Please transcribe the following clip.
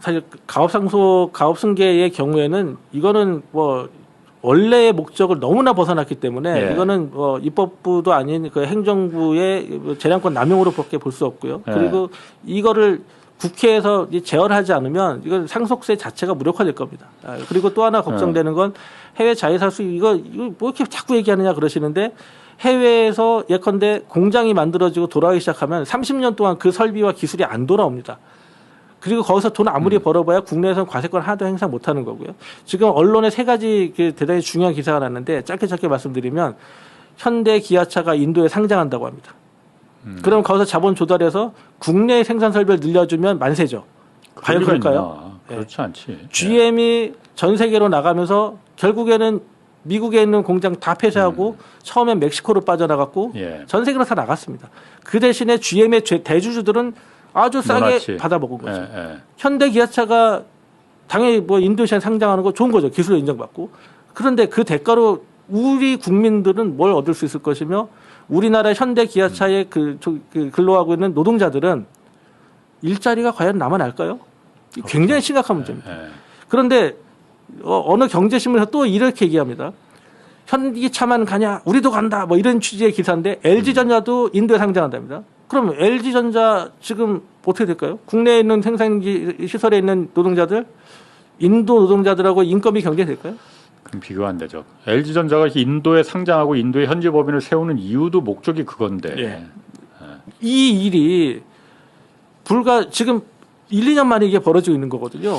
사실 가업 상속, 가업 승계의 경우에는 이거는 뭐 원래의 목적을 너무나 벗어났기 때문에 예. 이거는 뭐 입법부도 아닌 그 행정부의 뭐 재량권 남용으로밖에 볼 수 없고요. 예. 그리고 이거를 국회에서 제어하지 않으면 이건 상속세 자체가 무력화될 겁니다. 아, 그리고 또 하나 걱정되는 건 해외 자회사수 이거 이거 뭐 이렇게 자꾸 얘기하느냐 그러시는데 해외에서 예컨대 공장이 만들어지고 돌아가기 시작하면 30년 동안 그 설비와 기술이 안 돌아옵니다. 그리고 거기서 돈 아무리 벌어봐야 국내에서는 과세권 하나도 행사 못 하는 거고요. 지금 언론에 세 가지 그 대단히 중요한 기사가 났는데 짧게 짧게 말씀드리면 현대 기아차가 인도에 상장한다고 합니다. 그럼 거기서 자본 조달해서 국내 생산 설비를 늘려주면 만세죠. 과연 그럴 그럴까요? 예. 그렇지 않지. GM이 전 세계로 나가면서 결국에는 미국에 있는 공장 다 폐쇄하고 처음엔 멕시코로 빠져나갔고 예. 전 세계로 다 나갔습니다. 그 대신에 GM의 제- 대주주들은 아주 싸게 노랗지. 받아 먹은 거죠. 예, 예. 현대 기아차가 당연히 뭐 인도시장에 상장하는 거 좋은 거죠. 기술을 인정받고. 그런데 그 대가로 우리 국민들은 뭘 얻을 수 있을 것이며 우리나라 현대 기아차의 그, 저- 그 근로하고 있는 노동자들은 일자리가 과연 남아날까요? 굉장히 심각한 문제입니다. 예. 그런데 어, 어느 경제신문에서 또 이렇게 얘기합니다. 현기차만 가냐? 우리도 간다. 뭐 이런 취지의 기사인데 LG전자도 인도에 상장한답니다. 그럼 LG전자 지금 어떻게 될까요? 국내에 있는 생산기 시설에 있는 노동자들 인도 노동자들하고 인건비 경쟁될까요? 그럼 비교가 안 되죠. LG전자가 인도에 상장하고 인도에 현지 법인을 세우는 이유도 목적이 그건데. 예. 이 일이 불과 지금 1, 2년 만에 이게 벌어지고 있는 거거든요.